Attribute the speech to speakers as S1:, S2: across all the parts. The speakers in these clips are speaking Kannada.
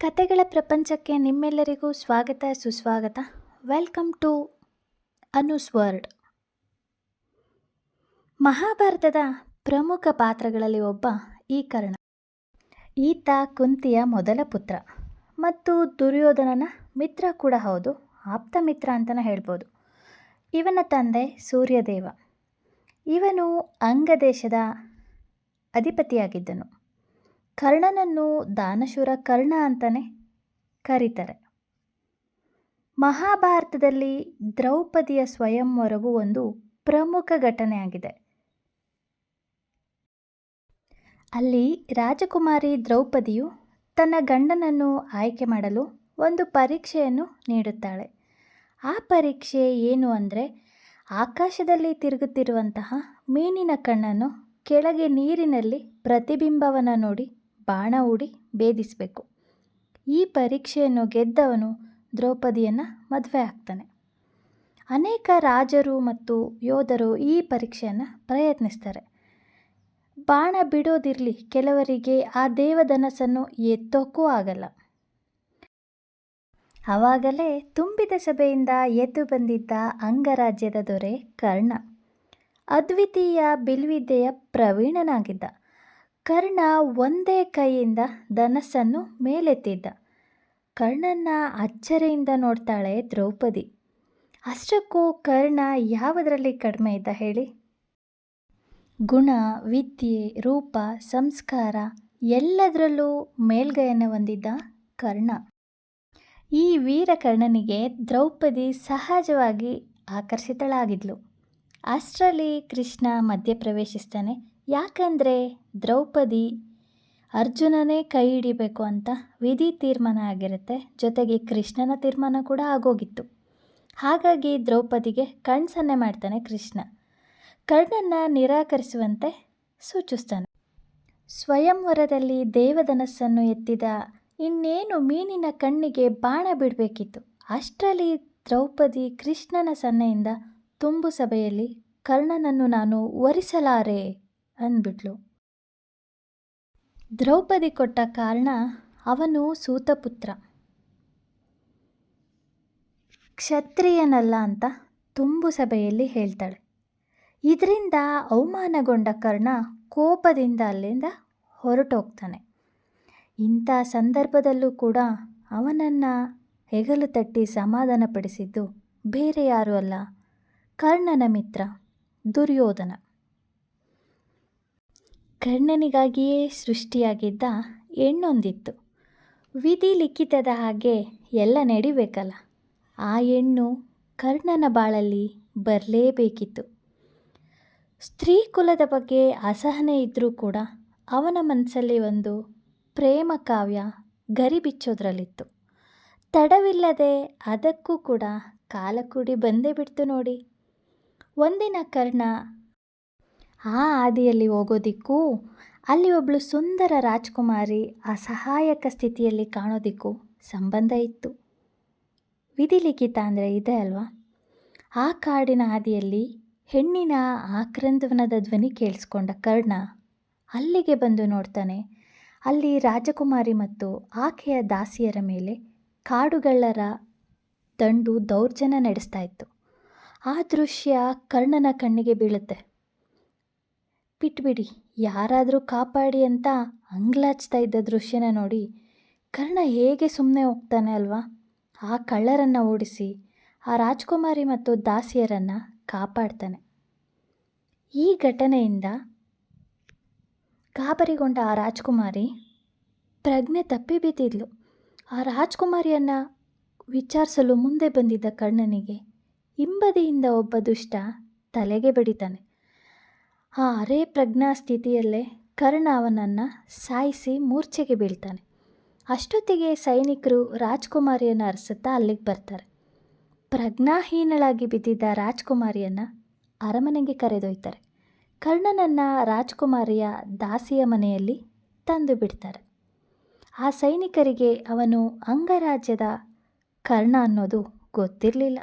S1: ಕತೆಗಳ ಪ್ರಪಂಚಕ್ಕೆ ನಿಮ್ಮೆಲ್ಲರಿಗೂ ಸ್ವಾಗತ, ಸುಸ್ವಾಗತ. ವೆಲ್ಕಮ್ ಟು ಅನುಸ್ ವರ್ಡ್ ಮಹಾಭಾರತದ ಪ್ರಮುಖ ಪಾತ್ರಗಳಲ್ಲಿ ಒಬ್ಬ ಈ ಕರ್ಣ. ಈತ ಕುಂತಿಯ ಮೊದಲ ಪುತ್ರ ಮತ್ತು ದುರ್ಯೋಧನನ ಮಿತ್ರ ಕೂಡ ಹೌದು, ಆಪ್ತ ಮಿತ್ರ ಅಂತಲೇ ಹೇಳ್ಬೋದು. ಇವನ ತಂದೆ ಸೂರ್ಯದೇವ. ಇವನು ಅಂಗದೇಶದ ಅಧಿಪತಿಯಾಗಿದ್ದನು. ಕರ್ಣನನ್ನು ದಾನಶೂರ ಕರ್ಣ ಅಂತಲೇ ಕರೀತಾರೆ. ಮಹಾಭಾರತದಲ್ಲಿ ದ್ರೌಪದಿಯ ಸ್ವಯಂವರವು ಒಂದು ಪ್ರಮುಖ ಘಟನೆಯಾಗಿದೆ. ಅಲ್ಲಿ ರಾಜಕುಮಾರಿ ದ್ರೌಪದಿಯು ತನ್ನ ಗಂಡನನ್ನು ಆಯ್ಕೆ ಮಾಡಲು ಒಂದು ಪರೀಕ್ಷೆಯನ್ನು ನೀಡುತ್ತಾಳೆ. ಆ ಪರೀಕ್ಷೆ ಏನು ಅಂದರೆ ಆಕಾಶದಲ್ಲಿ ತಿರುಗುತ್ತಿರುವಂತಹ ಮೀನಿನ ಕಣ್ಣನ್ನು ಕೆಳಗೆ ನೀರಿನಲ್ಲಿ ಪ್ರತಿಬಿಂಬವನ್ನು ನೋಡಿ ಬಾಣ ಹೂಡಿ ಭೇದಿಸಬೇಕು. ಈ ಪರೀಕ್ಷೆಯನ್ನು ಗೆದ್ದವನು ದ್ರೌಪದಿಯನ್ನು ಮದುವೆ ಆಗ್ತಾನೆ. ಅನೇಕ ರಾಜರು ಮತ್ತು ಯೋಧರು ಈ ಪರೀಕ್ಷೆಯನ್ನು ಪ್ರಯತ್ನಿಸ್ತಾರೆ. ಬಾಣ ಬಿಡೋದಿರಲಿ ಕೆಲವರಿಗೆ ಆ ದೇವಧನಸ್ಸನ್ನು ಎತ್ತೋಕ್ಕೂ ಆಗಲ್ಲ. ಆವಾಗಲೇ ತುಂಬಿದ ಸಭೆಯಿಂದ ಎದ್ದು ಬಂದಿದ್ದ ಅಂಗರಾಜ್ಯದ ದೊರೆ ಕರ್ಣ, ಅದ್ವಿತೀಯ ಬಿಲ್ವಿದ್ಯೆಯ ಪ್ರವೀಣನಾಗಿದ್ದ. ಕರ್ಣ ಒಂದೇ ಕೈಯಿಂದ ಧನಸ್ಸನ್ನು ಮೇಲೆತ್ತಿದ್ದ. ಕರ್ಣನ ಅಚ್ಚರಿಯಿಂದ ನೋಡ್ತಾಳೆ ದ್ರೌಪದಿ. ಅಷ್ಟಕ್ಕೂ ಕರ್ಣ ಯಾವುದರಲ್ಲಿ ಕಡಿಮೆ ಇದ್ದ ಹೇಳಿ? ಗುಣ, ವಿದ್ಯೆ, ರೂಪ, ಸಂಸ್ಕಾರ ಎಲ್ಲದರಲ್ಲೂ ಮೇಲ್ಗೈಯನ್ನು ಹೊಂದಿದ್ದ ಕರ್ಣ. ಈ ವೀರಕರ್ಣನಿಗೆ ದ್ರೌಪದಿ ಸಹಜವಾಗಿ ಆಕರ್ಷಿತಳಾಗಿದ್ಲು. ಅಷ್ಟರಲ್ಲಿ ಕೃಷ್ಣ ಮಧ್ಯ ಪ್ರವೇಶಿಸ್ತಾನೆ ಯಾಕಂದರೆ ದ್ರೌಪದಿ ಅರ್ಜುನನೇ ಕೈ ಹಿಡಿಬೇಕು ಅಂತ ವಿಧಿ ತೀರ್ಮಾನ ಆಗಿರುತ್ತೆ. ಜೊತೆಗೆ ಕೃಷ್ಣನ ತೀರ್ಮಾನ ಕೂಡ ಆಗೋಗಿತ್ತು. ಹಾಗಾಗಿ ದ್ರೌಪದಿಗೆ ಕಣ್ಸನ್ನೆ ಮಾಡ್ತಾನೆ ಕೃಷ್ಣ. ಕರ್ಣನ್ನ ನಿರಾಕರಿಸುವಂತೆ ಸೂಚಿಸ್ತಾನೆ. ಸ್ವಯಂವರದಲ್ಲಿ ದೇವಧನಸ್ಸನ್ನು ಎತ್ತಿದ ಇನ್ನೇನು ಮೀನಿನ ಕಣ್ಣಿಗೆ ಬಾಣ ಬಿಡಬೇಕಿತ್ತು. ಅಷ್ಟರಲ್ಲಿ ದ್ರೌಪದಿ ಕೃಷ್ಣನ ಸನ್ನೆಯಿಂದ ತುಂಬು ಸಭೆಯಲ್ಲಿ ಕರ್ಣನನ್ನು ನಾನು ವರಿಸಲಾರೆ. ಅಂದ್ಬಿಟ್ಲು. ದ್ರೌಪದಿ ಕೊಟ್ಟ ಕಾರಣ ಅವನು ಸೂತಪುತ್ರ. ಕ್ಷತ್ರಿಯನಲ್ಲ ಅಂತ ತುಂಬು ಸಭೆಯಲ್ಲಿ ಹೇಳ್ತಾಳೆ. ಇದರಿಂದ ಅವಮಾನಗೊಂಡ ಕರ್ಣ ಕೋಪದಿಂದ ಅಲ್ಲಿಂದ ಹೊರಟೋಗ್ತಾನೆ. ಇಂಥ ಸಂದರ್ಭದಲ್ಲೂ ಕೂಡ ಅವನನ್ನು ಹೆಗಲು ತಟ್ಟಿ ಸಮಾಧಾನಪಡಿಸಿದ್ದು ಬೇರೆ ಯಾರೂ ಅಲ್ಲ ಕರ್ಣನ ಮಿತ್ರ ದುರ್ಯೋಧನ. ಕರ್ಣನಿಗಾಗಿಯೇ ಸೃಷ್ಟಿಯಾಗಿದ್ದ ಹೆಣ್ಣೊಂದಿತ್ತು. ವಿಧಿ ಲಿಖಿತದ ಹಾಗೆ ಎಲ್ಲ ನಡಿಬೇಕಲ್ಲ. ಆ ಹೆಣ್ಣು ಕರ್ಣನ ಬಾಳಲ್ಲಿ ಬರಲೇಬೇಕಿತ್ತು. ಸ್ತ್ರೀ ಕುಲದ ಬಗ್ಗೆ ಅಸಹನೆ ಇದ್ದರೂ ಕೂಡ ಅವನ ಮನಸ್ಸಲ್ಲಿ ಒಂದು ಪ್ರೇಮ ಕಾವ್ಯ ಗರಿಬಿಚ್ಚೋದ್ರಲ್ಲಿತ್ತು. ತಡವಿಲ್ಲದೆ ಅದಕ್ಕೂ ಕೂಡ ಕಾಲ ಕೂಡಿ ಬಂದೇ ಬಿಡ್ತು ನೋಡಿ. ಒಂದಿನ ಕರ್ಣ ಆ ಹಾದಿಯಲ್ಲಿ ಹೋಗೋದಿಕ್ಕೂ, ಅಲ್ಲಿ ಒಬ್ಬಳು ಸುಂದರ ರಾಜ್ಕುಮಾರಿ ಅಸಹಾಯಕ ಸ್ಥಿತಿಯಲ್ಲಿ ಕಾಣೋದಿಕ್ಕೂ ಸಂಬಂಧ ಇತ್ತು. ವಿಧಿಲಿಖಿತ ಅಂದರೆ ಇದೆ ಅಲ್ವಾ? ಆ ಕಾಡಿನ ಹಾದಿಯಲ್ಲಿ ಹೆಣ್ಣಿನ ಆಕ್ರಂದವನದ ಧ್ವನಿ ಕೇಳಿಸ್ಕೊಂಡ ಕರ್ಣ ಅಲ್ಲಿಗೆ ಬಂದು ನೋಡ್ತಾನೆ. ಅಲ್ಲಿ ರಾಜಕುಮಾರಿ ಮತ್ತು ಆಕೆಯ ದಾಸಿಯರ ಮೇಲೆ ಕಾಡುಗಳ್ಳರ ದಂಡು ದೌರ್ಜನ್ಯ ನಡೆಸ್ತಾ ಇತ್ತು. ಆ ದೃಶ್ಯ ಕರ್ಣನ ಕಣ್ಣಿಗೆ ಬೀಳುತ್ತೆ. ಬಿಟ್ಬಿಡಿ ಯಾರಾದರೂ ಕಾಪಾಡಿ ಅಂತ ಅಂಗ್ಲಾಚ್ತಾ ಇದ್ದ ದೃಶ್ಯನ ನೋಡಿ ಕರ್ಣ ಹೇಗೆ ಸುಮ್ಮನೆ ಹೋಗ್ತಾನೆ ಅಲ್ವಾ? ಆ ಕಳ್ಳರನ್ನು ಓಡಿಸಿ, ಆ ರಾಜ್ಕುಮಾರಿ ಮತ್ತು ದಾಸಿಯರನ್ನು ಕಾಪಾಡ್ತಾನೆ. ಈ ಘಟನೆಯಿಂದ ಗಾಬರಿಗೊಂಡ ಆ ರಾಜ್ಕುಮಾರಿ ಪ್ರಜ್ಞೆ ತಪ್ಪಿ ಬಿದ್ದಿದ್ಲು. ಆ ರಾಜ್ಕುಮಾರಿಯನ್ನು ವಿಚಾರಿಸಲು ಮುಂದೆ ಬಂದಿದ್ದ ಕರ್ಣನಿಗೆ ಹಿಂಬದಿಯಿಂದ ಒಬ್ಬ ದುಷ್ಟ ತಲೆಗೆ ಬಡಿತಾನೆ. ಆ ಅರೆ ಪ್ರಜ್ಞಾ ಸ್ಥಿತಿಯಲ್ಲೇ ಕರ್ಣ ಅವನನ್ನು ಸಾಯಿಸಿ ಮೂರ್ಛೆಗೆ ಬೀಳ್ತಾನೆ. ಅಷ್ಟೊತ್ತಿಗೆ ಸೈನಿಕರು ರಾಜ್ಕುಮಾರಿಯನ್ನು ಅರಸುತ್ತಾ ಅಲ್ಲಿಗೆ ಬರ್ತಾರೆ. ಪ್ರಜ್ಞಾಹೀನಳಾಗಿ ಬಿದ್ದಿದ್ದ ರಾಜ್ಕುಮಾರಿಯನ್ನು ಅರಮನೆಗೆ ಕರೆದೊಯ್ತಾರೆ. ಕರ್ಣನನ್ನು ರಾಜ್ಕುಮಾರಿಯ ದಾಸಿಯ ಮನೆಯಲ್ಲಿ ತಂದು ಬಿಡ್ತಾರೆ. ಆ ಸೈನಿಕರಿಗೆ ಅವನು ಅಂಗರಾಜ್ಯದ ಕರ್ಣ ಅನ್ನೋದು ಗೊತ್ತಿರಲಿಲ್ಲ.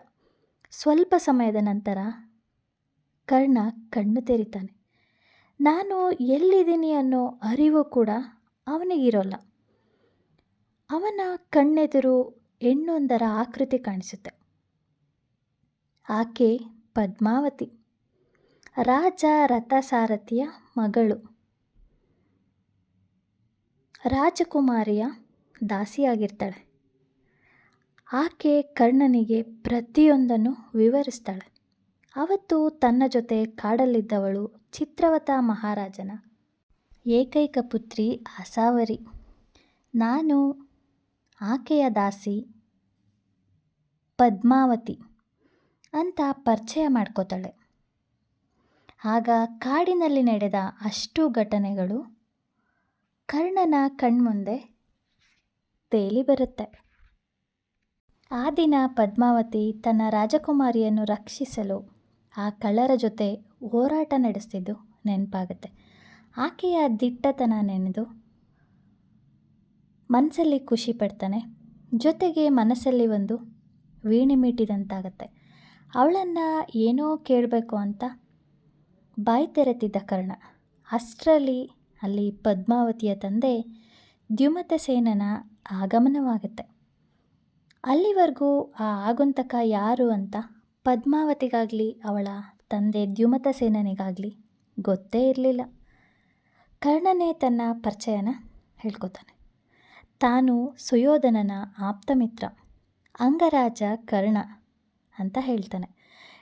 S1: ಸ್ವಲ್ಪ ಸಮಯದ ನಂತರ ಕರ್ಣ ಕಣ್ಣು ತೆರಿತಾನೆ. ನಾನು ಎಲ್ಲಿದ್ದೀನಿ ಅನ್ನೋ ಅರಿವು ಕೂಡ ಅವನಿಗಿರೋಲ್ಲ. ಅವನ ಕಣ್ಣೆದುರು ಹೆಣ್ಣೊಂದರ ಆಕೃತಿ ಕಾಣಿಸುತ್ತೆ. ಆಕೆ ಪದ್ಮಾವತಿ. ರಾಜ ರಥಸಾರಥಿಯ ಮಗಳು. ರಾಜಕುಮಾರಿಯ ದಾಸಿಯಾಗಿರ್ತಾಳೆ. ಆಕೆ ಕರ್ಣನಿಗೆ ಪ್ರತಿಯೊಂದನ್ನು ವಿವರಿಸ್ತಾಳೆ. ಅವತ್ತು ತನ್ನ ಜೊತೆ ಕಾಡಲ್ಲಿದ್ದವಳು ಚಿತ್ರವತ ಮಹಾರಾಜನ. ಏಕೈಕ ಪುತ್ರಿ ಅಸಾವರಿ ನಾನು ಆಕೆಯ ದಾಸಿ ಪದ್ಮಾವತಿ ಅಂತ ಪರಿಚಯ ಮಾಡ್ಕೋತಾಳೆ. ಆಗ ಕಾಡಿನಲ್ಲಿ ನಡೆದ ಅಷ್ಟು ಘಟನೆಗಳು ಕರ್ಣನ ಕಣ್ಮುಂದೆ ತೇಲಿ ಬರುತ್ತೆ. ಆ ದಿನ ಪದ್ಮಾವತಿ ತನ್ನ ರಾಜಕುಮಾರಿಯನ್ನು ರಕ್ಷಿಸಲು ಆ ಕಳ್ಳರ ಜೊತೆ ಹೋರಾಟ ನಡೆಸ್ತಿದ್ದು ನೆನಪಾಗುತ್ತೆ. ಆಕೆಯ ದಿಟ್ಟತನ ನೆನೆದು ಮನಸ್ಸಲ್ಲಿ ಖುಷಿ ಪಡ್ತಾನೆ. ಜೊತೆಗೆ ಮನಸ್ಸಲ್ಲಿ ಒಂದು ವೀಣೆ ಮೀಟಿದಂತಾಗತ್ತೆ. ಅವಳನ್ನು ಏನೋ ಕೇಳಬೇಕು ಅಂತ ಬಾಯಿ ತೆರೆತಿದ್ದ ಕರ್ಣ. ಅಷ್ಟರಲ್ಲಿ ಅಲ್ಲಿ ಪದ್ಮಾವತಿಯ ತಂದೆ ದ್ಯುಮತ ಸೇನನ ಆಗಮನವಾಗುತ್ತೆ. ಅಲ್ಲಿವರೆಗೂ ಆ ಆಗುಂತಕ ಯಾರು ಅಂತ ಪದ್ಮಾವತಿಗಾಗಲಿ ಅವಳ ತಂದೆ ದ್ಯುಮತ ಸೇನನಿಗಾಗಲಿ ಗೊತ್ತೇ ಇರಲಿಲ್ಲ. ಕರ್ಣನೇ ತನ್ನ ಪರಿಚಯನ ಹೇಳ್ಕೊತಾನೆ. ತಾನು ಸುಯೋಧನನ ಆಪ್ತಮಿತ್ರ ಅಂಗರಾಜ ಕರ್ಣ ಅಂತ ಹೇಳ್ತಾನೆ.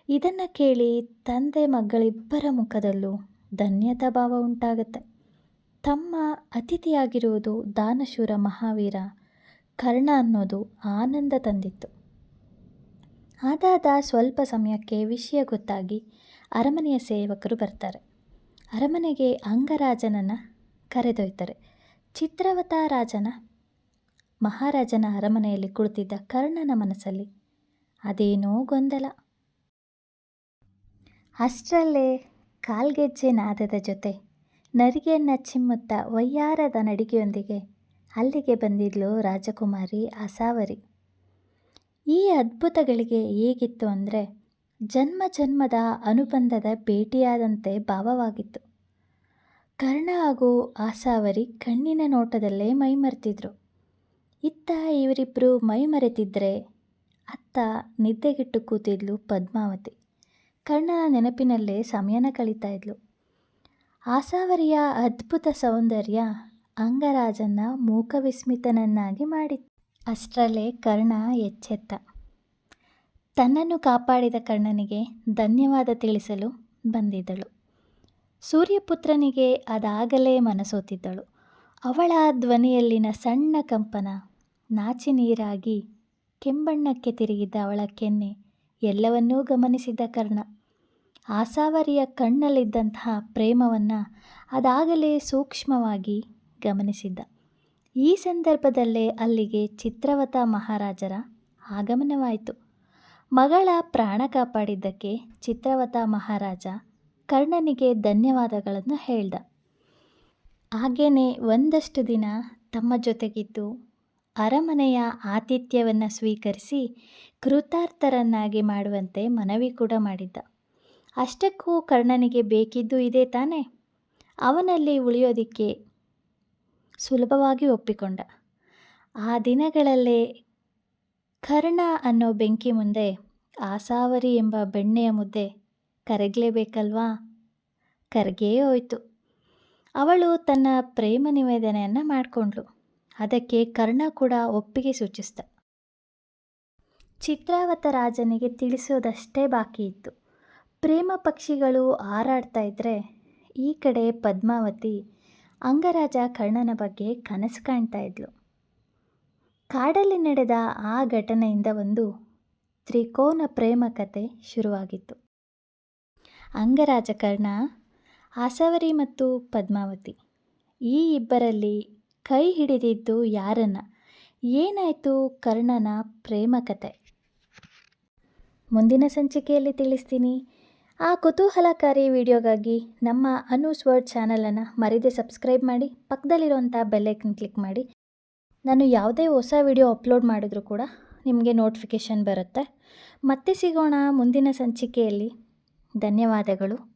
S1: ಇದನ್ನು ಕೇಳಿ ತಂದೆ ಮಗಳಿಬ್ಬರ ಮುಖದಲ್ಲೂ ಧನ್ಯತಾ ಭಾವ ಉಂಟಾಗುತ್ತೆ. ತಮ್ಮ ಅತಿಥಿಯಾಗಿರುವುದು ದಾನಶೂರ ಮಹಾವೀರ ಕರ್ಣ ಅನ್ನೋದು ಆನಂದ ತಂದಿತ್ತು. ಅದಾದ ಸ್ವಲ್ಪ ಸಮಯಕ್ಕೆ ವಿಷಯ ಗೊತ್ತಾಗಿ ಅರಮನೆಯ ಸೇವಕರು ಬರ್ತಾರೆ. ಅರಮನೆಗೆ ಅಂಗರಾಜನನ್ನು ಕರೆದೊಯ್ತಾರೆ. ಚಿತ್ರವತ ರಾಜನ ಮಹಾರಾಜನ ಅರಮನೆಯಲ್ಲಿ ಕುಳಿತಿದ್ದ ಕರ್ಣನ ಮನಸ್ಸಲ್ಲಿ ಅದೇನೋ ಗೊಂದಲ. ಅಷ್ಟರಲ್ಲೇ ಕಾಲ್ಗೆಜ್ಜೆ ನಾದದ ಜೊತೆ ನರಿಗೆಯನ್ನು ಚಿಮ್ಮುತ್ತಾ ವಯ್ಯಾರದ ನಡಿಗೆಯೊಂದಿಗೆ ಅಲ್ಲಿಗೆ ಬಂದಿದ್ಲು ರಾಜಕುಮಾರಿ ಅಸಾವರಿ ಈ ಅದ್ಭುತಗಳಿಗೆ ಹೇಗಿತ್ತು ಅಂದರೆ ಜನ್ಮ ಜನ್ಮದ ಅನುಬಂಧದ ಭೇಟಿಯಾದಂತೆ ಭಾವವಾಗಿತ್ತು. ಕರ್ಣ ಹಾಗೂ ಆಸಾವರಿ ಕಣ್ಣಿನ ನೋಟದಲ್ಲೇ ಮೈಮರೆತಿದ್ರು. ಇತ್ತ ಇವರಿಬ್ಬರು ಮೈಮರೆತಿದ್ರೆ ಅತ್ತ ನಿದ್ದೆಗೆಟ್ಟು ಕೂತಿದ್ಲು ಪದ್ಮಾವತಿ. ಕರ್ಣನ ನೆನಪಿನಲ್ಲೇ ಸಮಯನ ಕಳೀತಾ ಇದ್ಲು. ಆಸಾವರಿಯ ಅದ್ಭುತ ಸೌಂದರ್ಯ ಅಂಗರಾಜನ್ನ ಮೂಕವಿಸ್ಮಿತನನ್ನಾಗಿ ಮಾಡಿತ್ತು. ಅಷ್ಟರಲ್ಲೇ ಕರ್ಣ ಎಚ್ಚೆತ್ತ. ತನ್ನನ್ನು ಕಾಪಾಡಿದ ಕರ್ಣನಿಗೆ ಧನ್ಯವಾದ ತಿಳಿಸಲು ಬಂದಿದ್ದಳು. ಸೂರ್ಯಪುತ್ರನಿಗೆ ಅದಾಗಲೇ ಮನಸೋತಿದ್ದಳು. ಅವಳ ಧ್ವನಿಯಲ್ಲಿನ ಸಣ್ಣ ಕಂಪನ ನಾಚಿ ನೀರಾಗಿ ಕೆಂಬಣ್ಣಕ್ಕೆ ತಿರುಗಿದ್ದ ಅವಳ ಕೆನ್ನೆ ಎಲ್ಲವನ್ನೂ ಗಮನಿಸಿದ್ದ ಕರ್ಣ. ಆಸಾವರಿಯ ಕಣ್ಣಲ್ಲಿದ್ದಂತಹ ಪ್ರೇಮವನ್ನು ಅದಾಗಲೇ ಸೂಕ್ಷ್ಮವಾಗಿ ಗಮನಿಸಿದ್ದ. ಈ ಸಂದರ್ಭದಲ್ಲೇ ಅಲ್ಲಿಗೆ ಚಿತ್ರವತ ಮಹಾರಾಜರ ಆಗಮನವಾಯಿತು. ಮಗಳ ಪ್ರಾಣ ಕಾಪಾಡಿದ್ದಕ್ಕೆ ಚಿತ್ರವತ ಮಹಾರಾಜ ಕರ್ಣನಿಗೆ ಧನ್ಯವಾದಗಳನ್ನು ಹೇಳ್ದ. ಹಾಗೇನೆ ಒಂದಷ್ಟು ದಿನ ತಮ್ಮ ಜೊತೆಗಿದ್ದು ಅರಮನೆಯ ಆತಿಥ್ಯವನ್ನು ಸ್ವೀಕರಿಸಿ ಕೃತಾರ್ಥರನ್ನಾಗಿ ಮಾಡುವಂತೆ ಮನವಿ ಕೂಡ ಮಾಡಿದ್ದ. ಅಷ್ಟಕ್ಕೂ ಕರ್ಣನಿಗೆ ಬೇಕಿದ್ದು ಇದೇ ತಾನೇ? ಅವನಲ್ಲಿ ಉಳಿಯೋದಿಕ್ಕೆ ಸುಲಭವಾಗಿ ಒಪ್ಪಿಕೊಂಡ. ಆ ದಿನಗಳಲ್ಲೇ ಕರ್ಣ ಅನ್ನೋ ಬೆಂಕಿ ಮುಂದೆ ಆಸಾವರಿ ಎಂಬ ಬೆಣ್ಣೆಯ ಮುದ್ದೆ ಕರಗಲೇಬೇಕಲ್ವಾ? ಕರಗೇ ಹೋಯ್ತು. ಅವಳು ತನ್ನ ಪ್ರೇಮ ನಿವೇದನೆಯನ್ನು ಮಾಡಿಕೊಂಡ್ಳು. ಅದಕ್ಕೆ ಕರ್ಣ ಕೂಡ ಒಪ್ಪಿಗೆ ಸೂಚಿಸ್ತ ಚಿತ್ರಾವತ ರಾಜನಿಗೆ ತಿಳಿಸೋದಷ್ಟೇ ಬಾಕಿ ಇತ್ತು. ಪ್ರೇಮ ಪಕ್ಷಿಗಳು ಹಾರಾಡ್ತಾ ಇದ್ದರೆ ಈ ಕಡೆ ಪದ್ಮಾವತಿ ಅಂಗರಾಜ ಕರ್ಣನ ಬಗ್ಗೆ ಕನಸು ಕಾಣ್ತಾ ಇದ್ಲು. ಕಾಡಲ್ಲಿ ನಡೆದ ಆ ಘಟನೆಯಿಂದ ಒಂದು ತ್ರಿಕೋನ ಪ್ರೇಮ ಕತೆ ಶುರುವಾಗಿತ್ತು. ಅಂಗರಾಜ ಕರ್ಣ, ಆಸವರಿ ಮತ್ತು ಪದ್ಮಾವತಿ, ಈ ಇಬ್ಬರಲ್ಲಿ ಕೈ ಹಿಡಿದಿದ್ದು ಯಾರನ್ನ? ಏನಾಯಿತು ಕರ್ಣನ ಪ್ರೇಮ ಕತೆ? ಮುಂದಿನ ಸಂಚಿಕೆಯಲ್ಲಿ ತಿಳಿಸ್ತೀನಿ. ಆ ಕುತೂಹಲಕಾರಿ ವಿಡಿಯೋಗಾಗಿ ನಮ್ಮ ಅನೂಸ್ ವರ್ಡ್ ಚಾನಲನ್ನು ಮರಿದೆ ಸಬ್ಸ್ಕ್ರೈಬ್ ಮಾಡಿ, ಪಕ್ಕದಲ್ಲಿರುವಂಥ ಬೆಲ್ಲೈಕನ್ ಕ್ಲಿಕ್ ಮಾಡಿ. ನಾನು ಯಾವುದೇ ಹೊಸ ವಿಡಿಯೋ ಅಪ್ಲೋಡ್ ಮಾಡಿದ್ರೂ ಕೂಡ ನಿಮಗೆ ನೋಟಿಫಿಕೇಷನ್ ಬರುತ್ತೆ. ಮತ್ತೆ ಸಿಗೋಣ ಮುಂದಿನ ಸಂಚಿಕೆಯಲ್ಲಿ. ಧನ್ಯವಾದಗಳು.